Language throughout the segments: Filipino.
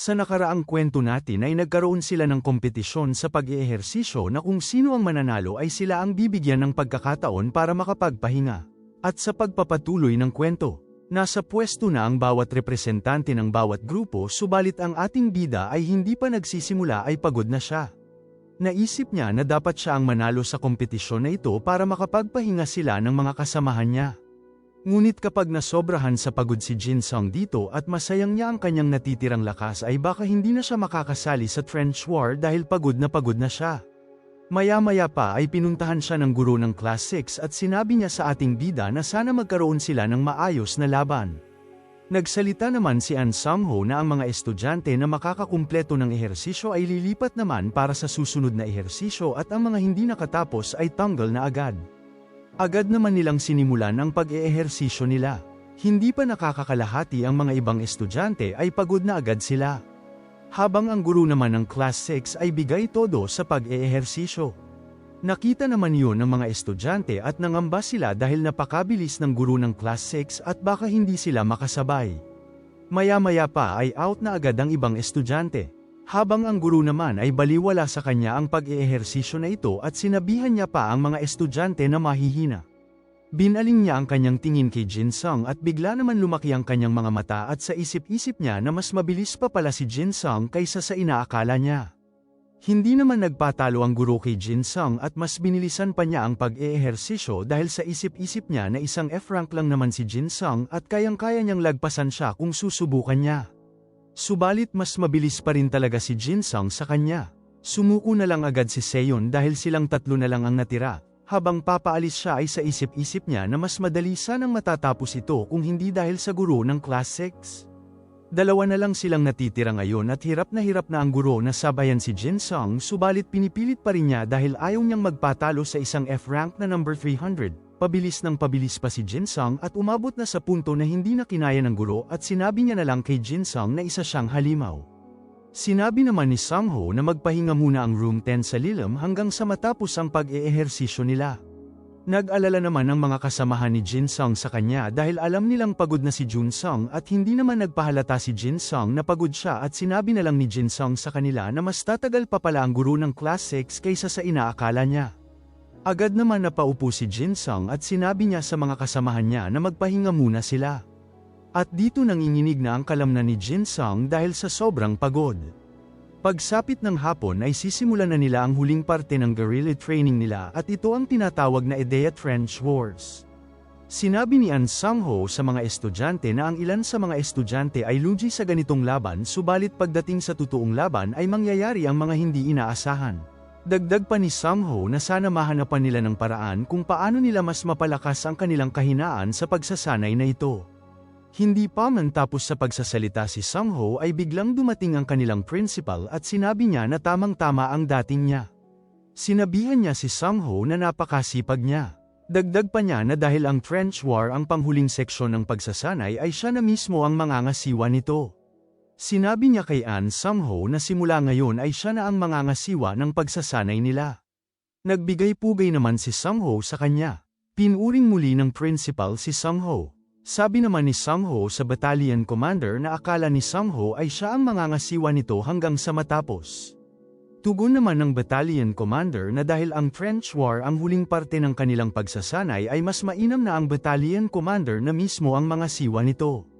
Sa nakaraang kwento natin ay nagkaroon sila ng kompetisyon sa pag-eehersisyo na kung sino ang mananalo ay sila ang bibigyan ng pagkakataon para makapagpahinga. At sa pagpapatuloy ng kwento, nasa pwesto na ang bawat representante ng bawat grupo subalit ang ating bida ay hindi pa nagsisimula ay pagod na siya. Naisip niya na dapat siya ang manalo sa kompetisyon na ito para makapagpahinga sila ng mga kasamahan niya. Ngunit kapag nasobrahan sa pagod si Jin Sung dito at masayang niya ang kanyang natitirang lakas ay baka hindi na siya makakasali sa trench war dahil pagod na pagod na siya. Maya-maya pa ay pinuntahan siya ng guro ng Class 6 at sinabi niya sa ating bida na sana magkaroon sila ng maayos na laban. Nagsalita naman si An Sung-ho na ang mga estudyante na makakakumpleto ng ehersisyo ay lilipat naman para sa susunod na ehersisyo at ang mga hindi nakatapos ay tanggal na agad. Agad naman nilang sinimulan ang pag-eehersisyo nila. Hindi pa nakakakalahati ang mga ibang estudyante ay pagod na agad sila. Habang ang guru naman ng Class 6 ay bigay todo sa pag-eehersisyo. Nakita naman yun ng mga estudyante at nangamba sila dahil napakabilis ng guru ng Class 6 at baka hindi sila makasabay. Maya-maya pa ay out na agad ang ibang estudyante. Habang ang guru naman ay baliwala sa kanya ang pag-eehersisyo na ito at sinabihan niya pa ang mga estudyante na mahihina. Binaling niya ang kanyang tingin kay Jin Sung at bigla naman lumaki ang kanyang mga mata at sa isip-isip niya na mas mabilis pa pala si Jin Sung kaysa sa inaakala niya. Hindi naman nagpatalo ang guro kay Jin Sung at mas binilisan pa niya ang pag-eehersisyo dahil sa isip-isip niya na isang F-rank lang naman si Jin Sung at kayang-kaya niyang lagpasan siya kung susubukan niya. Subalit mas mabilis pa rin talaga si Jinsung sa kanya. Sumuko na lang agad si Seon dahil silang tatlo na lang ang natira, habang papaalis siya ay sa isip-isip niya na mas madali sanang matatapos ito kung hindi dahil sa guro ng Class 6. Dalawa na lang silang natitira ngayon at hirap na hirap na ang guro na sabayan si Jin Sung subalit pinipilit pa rin niya dahil ayaw niyang magpatalo sa isang F-rank na number 300. Pabilis ng pabilis pa si Jinsung at umabot na sa punto na hindi na kinaya ng guro at sinabi niya na lang kay Jinsung na isa siyang halimaw. Sinabi naman ni Sangho na magpahinga muna ang room 10 sa Lilam hanggang sa matapos ang pag-eehersisyo nila. Nag-alala naman ang mga kasamahan ni Jinsung sa kanya dahil alam nilang pagod na si Junsung at hindi naman nagpahalata si Jinsung na pagod siya at sinabi na lang ni Jinsung sa kanila na mas tatagal pa pala ang guro ng Class 6 kaysa sa inaakala niya. Agad naman napaupo si Jinsung at sinabi niya sa mga kasamahan niya na magpahinga muna sila. At dito nanginginig na ang kalamnan ni Jinsung dahil sa sobrang pagod. Pagsapit ng hapon ay sisimulan na nila ang huling parte ng guerrilla training nila at ito ang tinatawag na Edea Trench Wars. Sinabi ni An Sangho sa mga estudyante na ang ilan sa mga estudyante ay lugi sa ganitong laban subalit pagdating sa totoong laban ay mangyayari ang mga hindi inaasahan. Dagdag pa ni Sangho na sana mahanapan nila ng paraan kung paano nila mas mapalakas ang kanilang kahinaan sa pagsasanay na ito. Hindi pa man tapos sa pagsasalita si Sangho ay biglang dumating ang kanilang principal at sinabi niya na tamang-tama ang dating niya. Sinabihan niya si Sangho na napakasipag niya. Dagdag pa niya na dahil ang trench war ang panghuling seksyon ng pagsasanay ay siya na mismo ang mangangasiwa nito. Sinabi niya kay An Sangho na simula ngayon ay siya na ang mangangasiwa ng pagsasanay nila. Nagbigay-pugay naman si Sangho sa kanya. Pinuring muli ng principal si Sangho. Sabi naman ni Sangho sa battalion commander na akala ni Sangho ay siya ang mangangasiwa nito hanggang sa matapos. Tugon naman ng battalion commander na dahil ang trench war ang huling parte ng kanilang pagsasanay ay mas mainam na ang battalion commander na mismo ang mga siwa nito.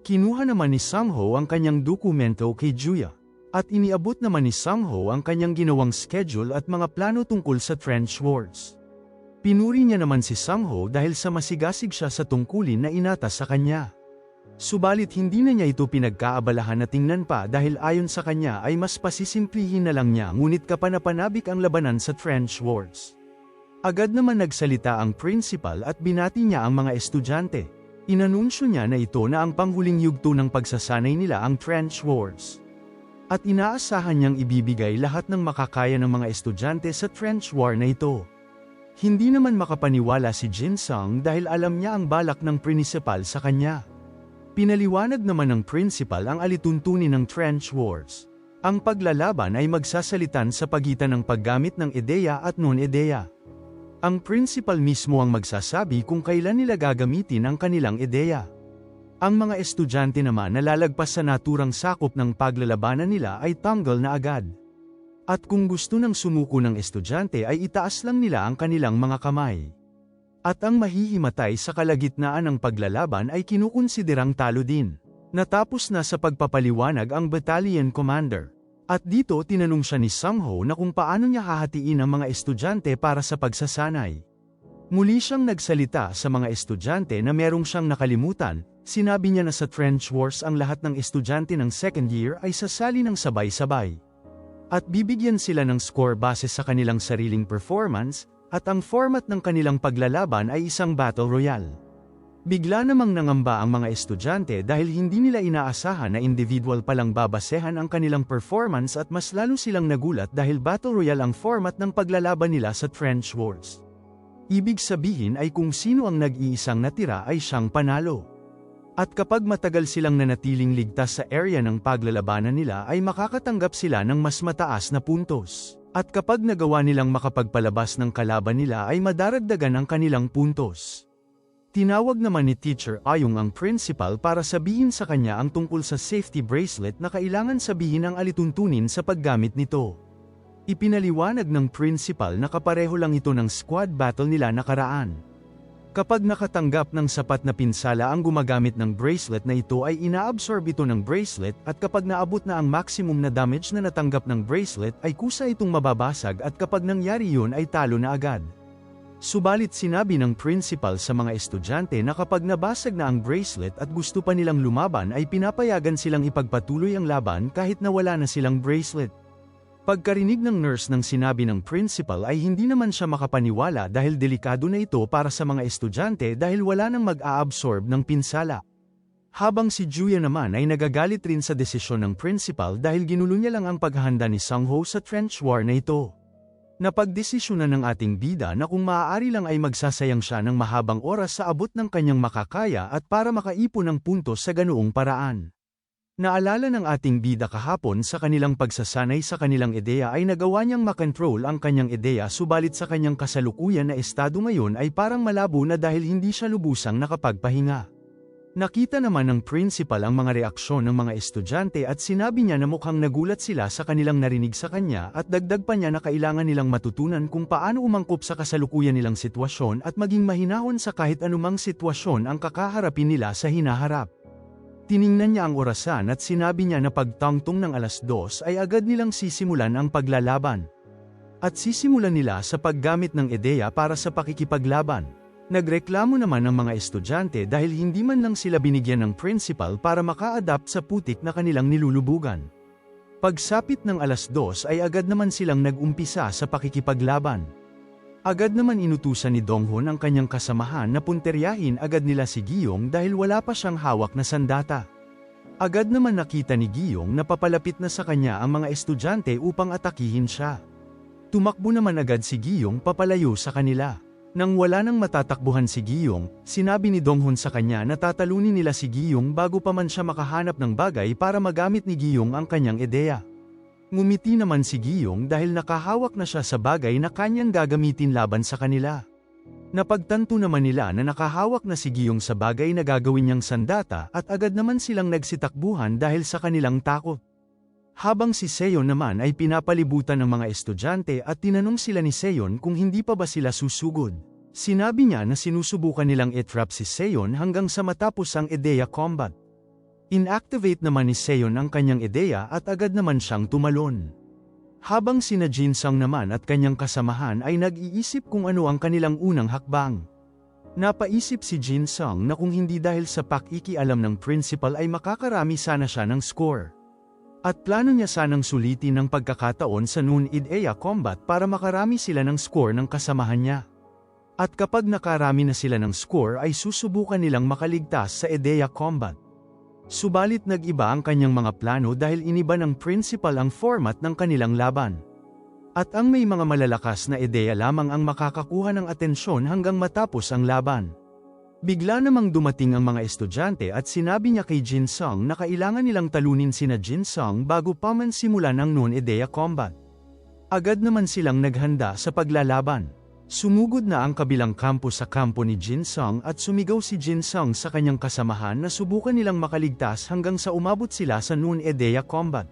Kinuha naman ni Sangho ang kanyang dokumento kay Juya. At iniabot naman ni Sangho ang kanyang ginawang schedule at mga plano tungkol sa trench wars. Pinuri niya naman si Sangho dahil sa masigasig siya sa tungkulin na inatas sa kanya. Subalit hindi na niya ito pinagkaabalahan na tingnan pa dahil ayon sa kanya ay mas pasisimplihin na lang niya ngunit kapanapanabik ang labanan sa trench wars. Agad naman nagsalita ang principal at binati niya ang mga estudyante. Inanunsyo niya na ito na ang panghuling yugto ng pagsasanay nila ang trench wars. At inaasahan niyang ibibigay lahat ng makakaya ng mga estudyante sa trench war na ito. Hindi naman makapaniwala si Jin Sung dahil alam niya ang balak ng principal sa kanya. Pinaliwanag naman ng principal ang alituntunin ng trench wars. Ang paglalaban ay magsasalitan sa pagitan ng paggamit ng ideya at non-ideya. Ang principal mismo ang magsasabi kung kailan nila gagamitin ang kanilang ideya. Ang mga estudyante naman na lalagpas sa naturang sakop ng paglalabanan nila ay tanggal na agad. At kung gusto ng sumuko ng estudyante ay itaas lang nila ang kanilang mga kamay. At ang mahihimatay sa kalagitnaan ng paglalaban ay kinukonsiderang talo din. Natapos na sa pagpapaliwanag ang battalion commander. At dito tinanong siya ni Sangho na kung paano niya hahatiin ang mga estudyante para sa pagsasanay. Muli siyang nagsalita sa mga estudyante na merong siyang nakalimutan, sinabi niya na sa trench wars ang lahat ng estudyante ng second year ay sasali ng sabay-sabay. At bibigyan sila ng score base sa kanilang sariling performance, at ang format ng kanilang paglalaban ay isang battle royale. Bigla namang nangamba ang mga estudyante dahil hindi nila inaasahan na individual palang babasehan ang kanilang performance at mas lalo silang nagulat dahil Battle Royale ang format ng paglalaban nila sa Trench Wars. Ibig sabihin ay kung sino ang nag-iisang natira ay siyang panalo. At kapag matagal silang nanatiling ligtas sa area ng paglalabanan nila ay makakatanggap sila ng mas mataas na puntos. At kapag nagawa nilang makapagpalabas ng kalaban nila ay madaragdagan ang kanilang puntos. Tinawag naman ni Teacher Ayong ang principal para sabihin sa kanya ang tungkol sa safety bracelet na kailangan sabihin ang alituntunin sa paggamit nito. Ipinaliwanag ng principal na kapareho lang ito ng squad battle nila nakaraan. Kapag nakatanggap ng sapat na pinsala ang gumagamit ng bracelet na ito ay inaabsorb ito ng bracelet at kapag naabot na ang maximum na damage na natanggap ng bracelet ay kusa itong mababasag at kapag nangyari yun ay talo na agad. Subalit sinabi ng principal sa mga estudyante na kapag nabasag na ang bracelet at gusto pa nilang lumaban ay pinapayagan silang ipagpatuloy ang laban kahit na wala na silang bracelet. Pagkarinig ng nurse ng sinabi ng principal ay hindi naman siya makapaniwala dahil delikado na ito para sa mga estudyante dahil wala nang mag-aabsorb ng pinsala. Habang si Juya naman ay nagagalit rin sa desisyon ng principal dahil ginulo niya lang ang paghahanda ni Sangho sa trench war na ito. Napagdesisyonan ng ating bida na kung maaari lang ay magsasayang siya ng mahabang oras sa abot ng kanyang makakaya at para makaipon ng puntos sa ganoong paraan. Naalala ng ating bida kahapon sa kanilang pagsasanay sa kanilang ideya ay nagawa niyang makontrol ang kanyang ideya subalit sa kanyang kasalukuyan na estado ngayon ay parang malabo na dahil hindi siya lubusang nakapagpahinga. Nakita naman ng principal ang mga reaksyon ng mga estudyante at sinabi niya na mukhang nagulat sila sa kanilang narinig sa kanya at dagdag pa niya na kailangan nilang matutunan kung paano umangkop sa kasalukuyan nilang sitwasyon at maging mahinahon sa kahit anumang sitwasyon ang kakaharapin nila sa hinaharap. Tiningnan niya ang orasan at sinabi niya na pagtangtong ng alas dos ay agad nilang sisimulan ang paglalaban. At sisimulan nila sa paggamit ng ideya para sa pakikipaglaban. Nagreklamo naman ang mga estudyante dahil hindi man lang sila binigyan ng principal para maka-adapt sa putik na kanilang nilulubugan. Pagsapit ng alas dos ay agad naman silang nag-umpisa sa pakikipaglaban. Agad naman inutusan ni Donghon ang kanyang kasamahan na punteryahin agad nila si Giyong dahil wala pa siyang hawak na sandata. Agad naman nakita ni Giyong na papalapit na sa kanya ang mga estudyante upang atakihin siya. Tumakbo naman agad si Giyong papalayo sa kanila. Nang wala nang matatakbuhan si Giyong, sinabi ni Donghon sa kanya na tatalunin nila si Giyong bago pa man siya makahanap ng bagay para magamit ni Giyong ang kanyang ideya. Ngumiti naman si Giyong dahil nakahawak na siya sa bagay na kanyang gagamitin laban sa kanila. Napagtanto naman nila na nakahawak na si Giyong sa bagay na gagawin niyang sandata at agad naman silang nagsitakbuhan dahil sa kanilang takot. Habang si Seyon naman ay pinapalibutan ng mga estudyante at tinanong sila ni Seyon kung hindi pa ba sila susugod. Sinabi niya na sinusubukan nilang itrap si Seyon hanggang sa matapos ang ideya combat. Inactivate naman ni Seyon ang kanyang ideya at agad naman siyang tumalon. Habang sina Jinsang naman at kanyang kasamahan ay nag-iisip kung ano ang kanilang unang hakbang. Napaisip si Jinsang na kung hindi dahil sa pakikialam ng principal ay makakarami sana siya ng score. At plano niya sanang sulitin ng pagkakataon sa noon id-ea combat para makarami sila ng score ng kasamahan niya. At kapag nakarami na sila ng score ay susubukan nilang makaligtas sa EDEA combat. Subalit nag-iba ang kanyang mga plano dahil iniba ng principal ang format ng kanilang laban. At ang may mga malalakas na ideya lamang ang makakakuha ng atensyon hanggang matapos ang laban. Bigla namang dumating ang mga estudyante at sinabi niya kay Jin Sung na kailangan nilang talunin sina Jin Sung bago pa man simulan ang noon-idea combat. Agad naman silang naghanda sa paglalaban. Sumugod na ang kabilang kampo sa kampo ni Jin Sung at sumigaw si Jin Sung sa kanyang kasamahan na subukan nilang makaligtas hanggang sa umabot sila sa Noon Edea Combat.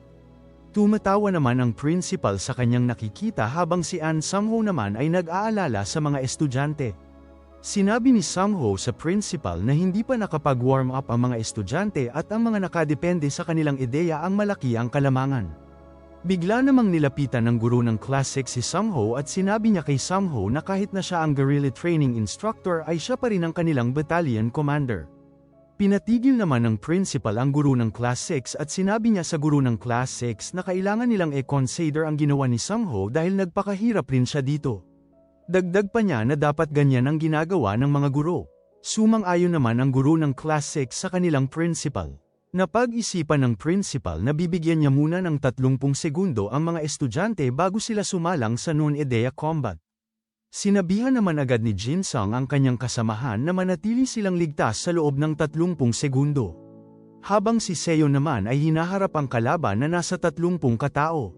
Tumatawa naman ang principal sa kanyang nakikita habang si An Sungho naman ay nag-aalala sa mga estudyante. Sinabi ni Sungho sa principal na hindi pa nakapag-warm up ang mga estudyante at ang mga nakadepende sa kanilang ideya ang malaki ang kalamangan. Bigla namang nilapitan ng guro ng Class 6 si Sungho at sinabi niya kay Sungho na kahit na siya ang guerrilla training instructor ay siya pa rin ang kanilang battalion commander. Pinatigil naman ng principal ang guro ng Class 6 at sinabi niya sa guro ng Class 6 na kailangan nilang i-consider ang ginawa ni Sungho dahil nagpakahirap rin siya dito. Dagdag pa niya na dapat ganyan ang ginagawa ng mga guro. Sumang-ayon naman ang guro ng Class 6 sa kanilang principal. Napag-isipan ng principal na bibigyan niya muna ng 30 segundo ang mga estudyante bago sila sumalang sa non-EDEA combat. Sinabihan naman agad ni Jin Sung ang kanyang kasamahan na manatili silang ligtas sa loob ng 30 segundo. Habang si Seo naman ay hinaharap ang kalaban na nasa 30 katao.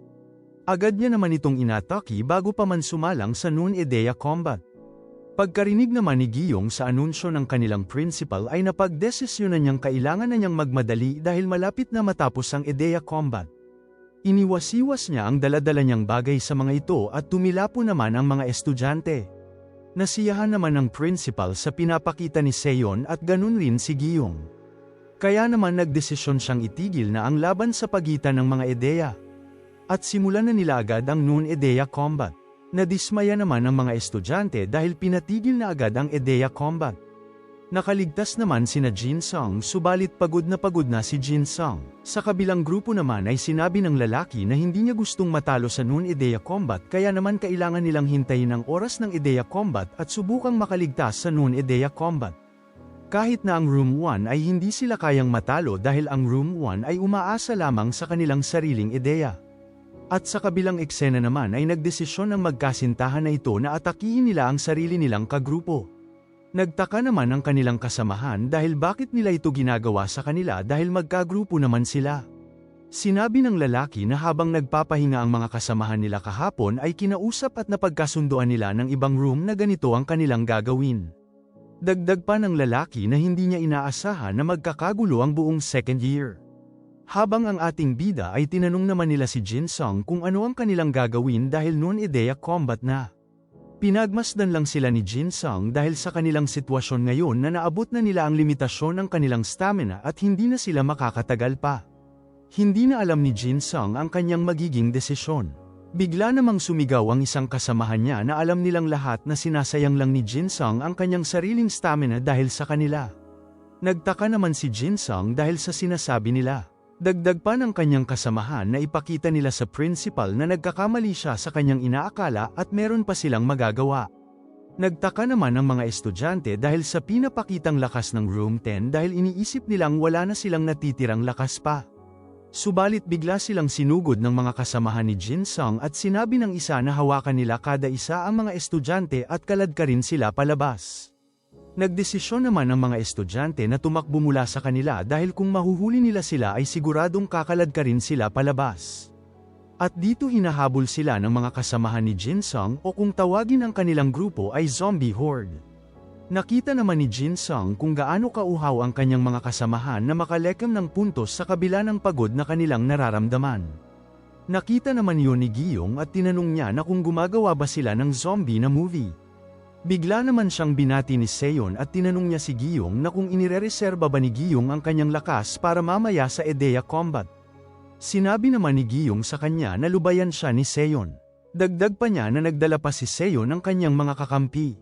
Agad niya naman itong inataki bago pa man sumalang sa non-EDEA combat. Pagkarinig naman ni Giyong sa anunsyo ng kanilang principal ay napagdesisyonan niyang kailangan na niyang magmadali dahil malapit na matapos ang EDEA combat. Iniwasiwas niya ang daladala niyang bagay sa mga ito at tumilapo naman ang mga estudyante. Nasiyahan naman ng principal sa pinapakita ni Seon at ganun rin si Giyong. Kaya naman nagdesisyon siyang itigil na ang laban sa pagitan ng mga EDEA. At simulan na nila agad ang noon EDEA combat. Nadismaya naman ang mga estudyante dahil pinatigil na agad ang EDEA combat. Nakaligtas naman sina Jin Sung subalit pagod na pagod na si Jin Sung. Sa kabilang grupo naman ay sinabi ng lalaki na hindi niya gustong matalo sa noon EDEA combat kaya naman kailangan nilang hintayin ang oras ng EDEA combat at subukang makaligtas sa noon EDEA combat. Kahit na ang Room 1 ay hindi sila kayang matalo dahil ang Room 1 ay umaasa lamang sa kanilang sariling ideya. At sa kabilang eksena naman ay nagdesisyon ng magkasintahan na ito na atakihin nila ang sarili nilang kagrupo. Nagtaka naman ang kanilang kasamahan dahil bakit nila ito ginagawa sa kanila dahil magkagrupo naman sila. Sinabi ng lalaki na habang nagpapahinga ang mga kasamahan nila kahapon ay kinausap at napagkasunduan nila ng ibang room na ganito ang kanilang gagawin. Dagdag pa ng lalaki na hindi niya inaasahan na magkakagulo ang buong second year. Habang ang ating bida ay tinanong naman nila si Jin Sung kung ano ang kanilang gagawin dahil noon ideya combat na. Pinagmasdan lang sila ni Jin Sung dahil sa kanilang sitwasyon ngayon na naabot na nila ang limitasyon ng kanilang stamina at hindi na sila makakatagal pa. Hindi na alam ni Jin Sung ang kanyang magiging desisyon. Bigla namang sumigaw ang isang kasamahan niya na alam nilang lahat na sinasayang lang ni Jin Sung ang kanyang sariling stamina dahil sa kanila. Nagtaka naman si Jin Sung dahil sa sinasabi nila. Dagdag pa ng kanyang kasamahan na ipakita nila sa principal na nagkakamali siya sa kanyang inaakala at meron pa silang magagawa. Nagtaka naman ang mga estudyante dahil sa pinapakitang lakas ng Room 10 dahil iniisip nilang wala na silang natitirang lakas pa. Subalit bigla silang sinugod ng mga kasamahan ni Jin Sung at sinabi ng isa na hawakan nila kada isa ang mga estudyante at kalad ka rin sila palabas. Nagdesisyon naman ang mga estudyante na tumakbo mula sa kanila dahil kung mahuhuli nila sila ay siguradong kakalad ka rin sila palabas. At dito hinahabol sila ng mga kasamahan ni Jin Sung o kung tawagin ang kanilang grupo ay Zombie Horde. Nakita naman ni Jin Sung kung gaano kauhaw ang kanyang mga kasamahan na makalekam ng puntos sa kabila ng pagod na kanilang nararamdaman. Nakita naman yun ni Giyong at tinanong niya na kung gumagawa ba sila ng zombie na movie. Bigla naman siyang binati ni Seon at tinanong niya si Giyong na kung inirereserba ba ni Giyong ang kanyang lakas para mamaya sa EDEA combat. Sinabi naman ni Giyong sa kanya na lubayan siya ni Seon. Dagdag pa niya na nagdala pa si Seon ng kanyang mga kakampi.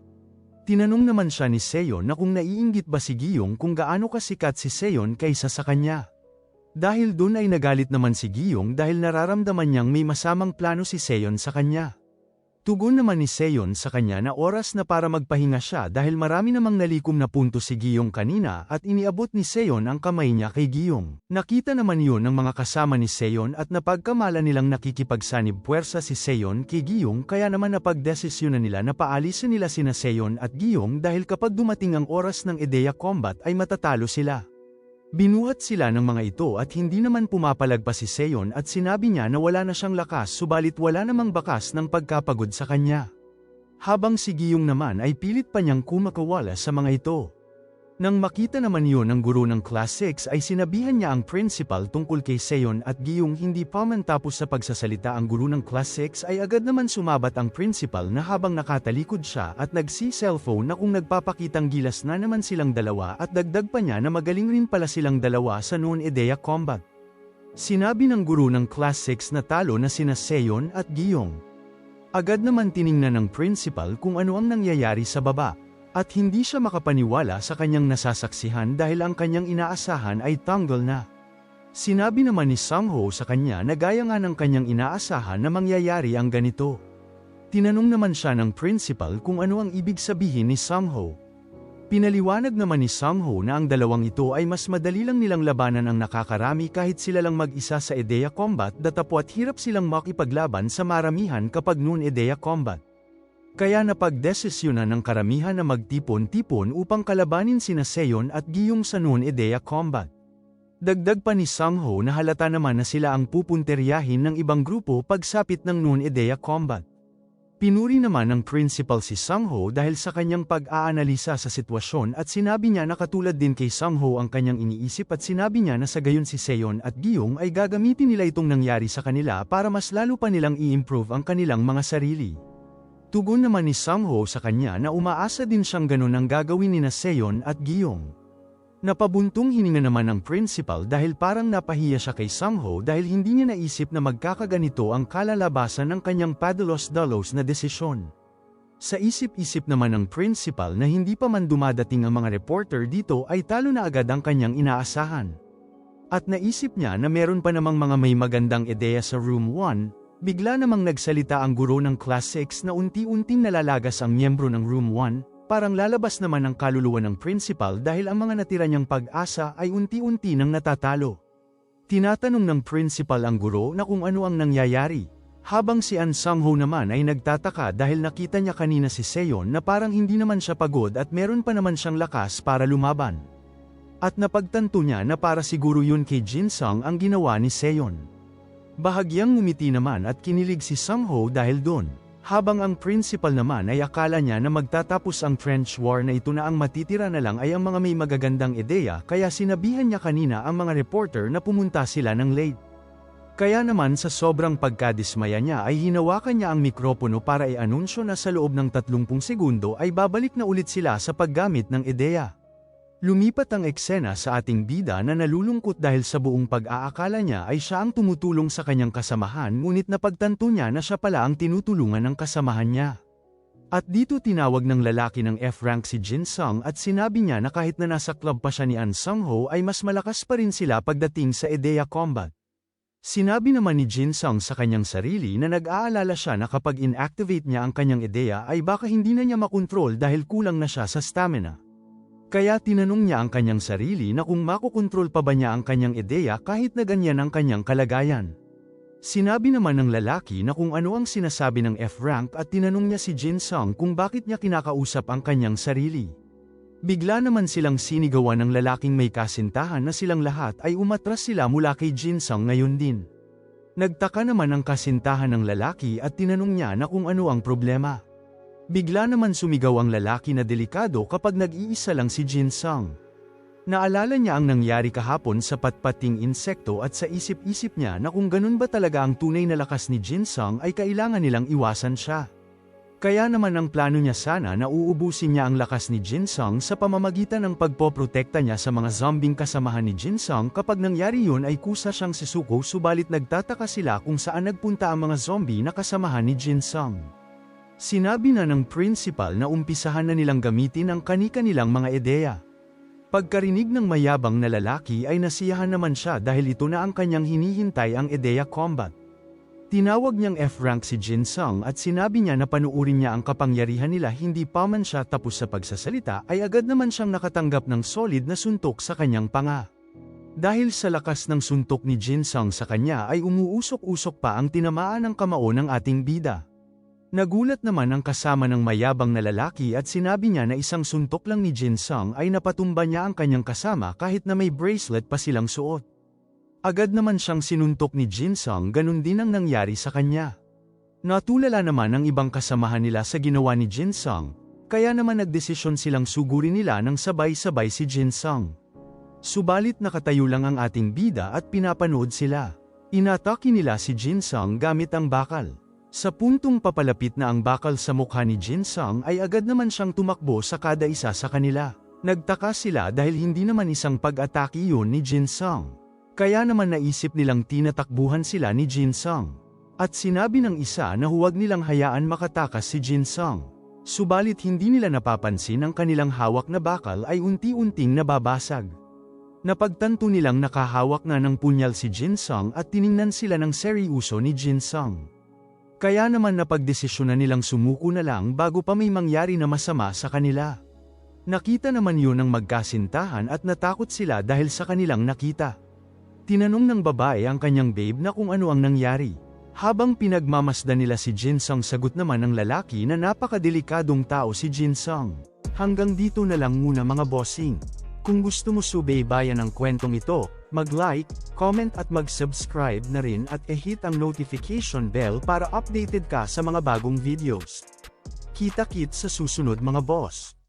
Tinanong naman siya ni Seon na kung naiinggit ba si Giyong kung gaano kasikat si Seon kaysa sa kanya. Dahil dun ay nagalit naman si Giyong dahil nararamdaman niyang may masamang plano si Seon sa kanya. Tugon naman ni Seon sa kanya na oras na para magpahinga siya dahil marami namang nalikom na punto si Giyong kanina at iniabot ni Seon ang kamay niya kay Giyong. Nakita naman yun ng mga kasama ni Seon at napagkamala nilang nakikipagsanib puwersa si Seon kay Giyong kaya naman napagdesisyonan nila na paalisin nila sina Seon at Giyong dahil kapag dumating ang oras ng EDEA combat ay matatalo sila. Binuhat sila ng mga ito at hindi naman pumapalag pa si Seon at sinabi niya na wala na siyang lakas subalit wala namang bakas ng pagkapagod sa kanya. Habang si Giyong naman ay pilit pa niyang kumakawala sa mga ito. Nang makita naman yun ng guro ng Class 6 ay sinabihan niya ang principal tungkol kay Seon at Giyong hindi pa man tapos sa pagsasalita ang guro ng Class 6 ay agad naman sumabat ang principal na habang nakatalikod siya at nagsi-cellphone na kung nagpapakitang gilas na naman silang dalawa at dagdag pa niya na magaling rin pala silang dalawa sa noon Edea Combat. Sinabi ng guro ng Class 6 na talo na sina Seon at Giyong. Agad naman tiningnan ng principal kung ano ang nangyayari sa baba at hindi siya makapaniwala sa kanyang nasasaksihan dahil ang kanyang inaasahan ay tanggol na. Sinabi naman ni Sangho sa kanya na gaya nga ng kanyang inaasahan na mangyayari ang ganito. Tinanong naman siya ng principal kung ano ang ibig sabihin ni Sangho. Pinaliwanag naman ni Sangho na ang dalawang ito ay mas madali lang nilang labanan ang nakakarami kahit sila lang mag-isa sa Edea Combat datapwat hirap silang makipaglaban sa maramihan kapag noon Edea Combat. Kaya napagdesisyonan ng karamihan na magtipon-tipon upang kalabanin sina Seon at Giyong sa noon Edea Combat. Dagdag pa ni Sangho na halata naman na sila ang pupunteryahin ng ibang grupo pagsapit ng noon Edea Combat. Pinuri naman ng principal si Sangho dahil sa kanyang pag-aanalisa sa sitwasyon at sinabi niya na katulad din kay Sangho ang kanyang iniisip at sinabi niya na sa gayon si Seon at Giyong ay gagamitin nila itong nangyari sa kanila para mas lalo pa nilang i-improve ang kanilang mga sarili. Tugon naman ni Sangho sa kanya na umaasa din siyang ganun ang gagawin ni na Seon at Giyong. Napabuntong hininga naman ng principal dahil parang napahiya siya kay Sangho dahil hindi niya naisip na magkakaganito ang kalalabasan ng kanyang padalos-dalos na desisyon. Sa isip-isip naman ng principal na hindi pa man dumadating ang mga reporter dito ay talo na agad ang kanyang inaasahan. At naisip niya na meron pa namang mga may magandang ideya sa room 1, Bigla namang nagsalita ang guro ng Class 6 na unti-unting nalalagas ang miyembro ng Room 1, parang lalabas naman ang kaluluwa ng principal dahil ang mga natira niyang pag-asa ay unti-unti nang natatalo. Tinatanong ng principal ang guro na kung ano ang nangyayari, habang si An Sang-ho naman ay nagtataka dahil nakita niya kanina si Seon na parang hindi naman siya pagod at meron pa naman siyang lakas para lumaban. At napagtanto niya na para siguro yun kay Jin Sung ang ginawa ni Seon. Bahagyang ngumiti naman at kinilig si Sangho dahil doon. Habang ang principal naman ay akala niya na magtatapos ang French War na ito na ang matitira na lang ay ang mga may magagandang ideya kaya sinabihan niya kanina ang mga reporter na pumunta sila ng late. Kaya naman sa sobrang pagkadismaya niya ay hinawakan niya ang mikropono para i-anunsyo na sa loob ng 30 segundo ay babalik na ulit sila sa paggamit ng ideya. Lumipat ang eksena sa ating bida na nalulungkot dahil sa buong pag-aakala niya ay siya ang tumutulong sa kanyang kasamahan ngunit napagtanto niya na siya pala ang tinutulungan ng kasamahan niya. At dito tinawag ng lalaki ng F-rank si Jin Sung at sinabi niya na kahit na nasa club pa siya ni An Sung Ho ay mas malakas pa rin sila pagdating sa Edea Combat. Sinabi naman ni Jin Sung sa kanyang sarili na nag-aalala siya na kapag inactivate niya ang kanyang ideya ay baka hindi na niya makontrol dahil kulang na siya sa stamina. Kaya tinanong niya ang kanyang sarili na kung makokontrol pa ba niya ang kanyang ideya kahit na ganyan ang kanyang kalagayan. Sinabi naman ng lalaki na kung ano ang sinasabi ng F-rank at tinanong niya si Jin Sung kung bakit niya kinakausap ang kanyang sarili. Bigla naman silang sinigawan ng lalaking may kasintahan na silang lahat ay umatras sila mula kay Jin Sung ngayon din. Nagtaka naman ang kasintahan ng lalaki at tinanong niya na kung ano ang problema. Bigla naman sumigaw ang lalaki na delikado kapag nag-iisa lang si Jin Sung. Naalala niya ang nangyari kahapon sa patpating insekto at sa isip-isip niya na kung ganun ba talaga ang tunay na lakas ni Jin Sung ay kailangan nilang iwasan siya. Kaya naman ang plano niya sana na uubusin niya ang lakas ni Jin Sung sa pamamagitan ng pagpoprotekta niya sa mga zombing kasamahan ni Jin Sung kapag nangyari yun ay kusa siyang sisuko subalit nagtataka sila kung saan nagpunta ang mga zombie na kasamahan ni Jin Sung. Sinabi na ng principal na umpisahan na nilang gamitin ang kanika-nilang mga ideya. Pagkarinig ng mayabang na lalaki ay nasiyahan naman siya dahil ito na ang kanyang hinihintay ang ideya combat. Tinawag niyang F-rank si Jin Sung at sinabi niya na panuurin niya ang kapangyarihan nila hindi pa man siya tapos sa pagsasalita ay agad naman siyang nakatanggap ng solid na suntok sa kanyang panga. Dahil sa lakas ng suntok ni Jin Sung sa kanya ay umuusok-usok pa ang tinamaan ng kamao ng ating bida. Nagulat naman ang kasama ng mayabang na lalaki at sinabi niya na isang suntok lang ni Jin Sung ay napatumba niya ang kanyang kasama kahit na may bracelet pa silang suot. Agad naman siyang sinuntok ni Jin Sung ganun din ang nangyari sa kanya. Natulala naman ang ibang kasamahan nila sa ginawa ni Jin Sung, kaya naman nagdesisyon silang sugurin nila ng sabay-sabay si Jin Sung. Subalit nakatayo lang ang ating bida at pinapanood sila. Inatake nila si Jin Sung gamit ang bakal. Sa puntong papalapit na ang bakal sa mukha ni Jin Sung ay agad naman siyang tumakbo sa kada isa sa kanila. Nagtaka sila dahil hindi naman isang pag-atake iyon ni Jin Sung. Kaya naman naisip nilang tinatakbuhan sila ni Jin Sung. At sinabi ng isa na huwag nilang hayaan makatakas si Jin Sung. Subalit hindi nila napapansin ang kanilang hawak na bakal ay unti-unting nababasag. Napagtanto nilang nakahawak na ng punyal si Jin Sung at tiningnan sila ng seryoso ni Jin Sung. Kaya naman napagdesisyonan nilang sumuko na lang bago pa may mangyari na masama sa kanila. Nakita naman yun ng magkasintahan at natakot sila dahil sa kanilang nakita. Tinanong ng babae ang kanyang babe na kung ano ang nangyari. Habang pinagmamasdan nila si Jin Sung sagot naman ng lalaki na napakadelikadong tao si Jin Sung. Hanggang dito na lang muna mga bossing. Kung gusto mo subaybayan ang kwentong ito, mag-like, comment at mag-subscribe na rin at e-hit ang notification bell para updated ka sa mga bagong videos. Kita-kit sa susunod mga boss.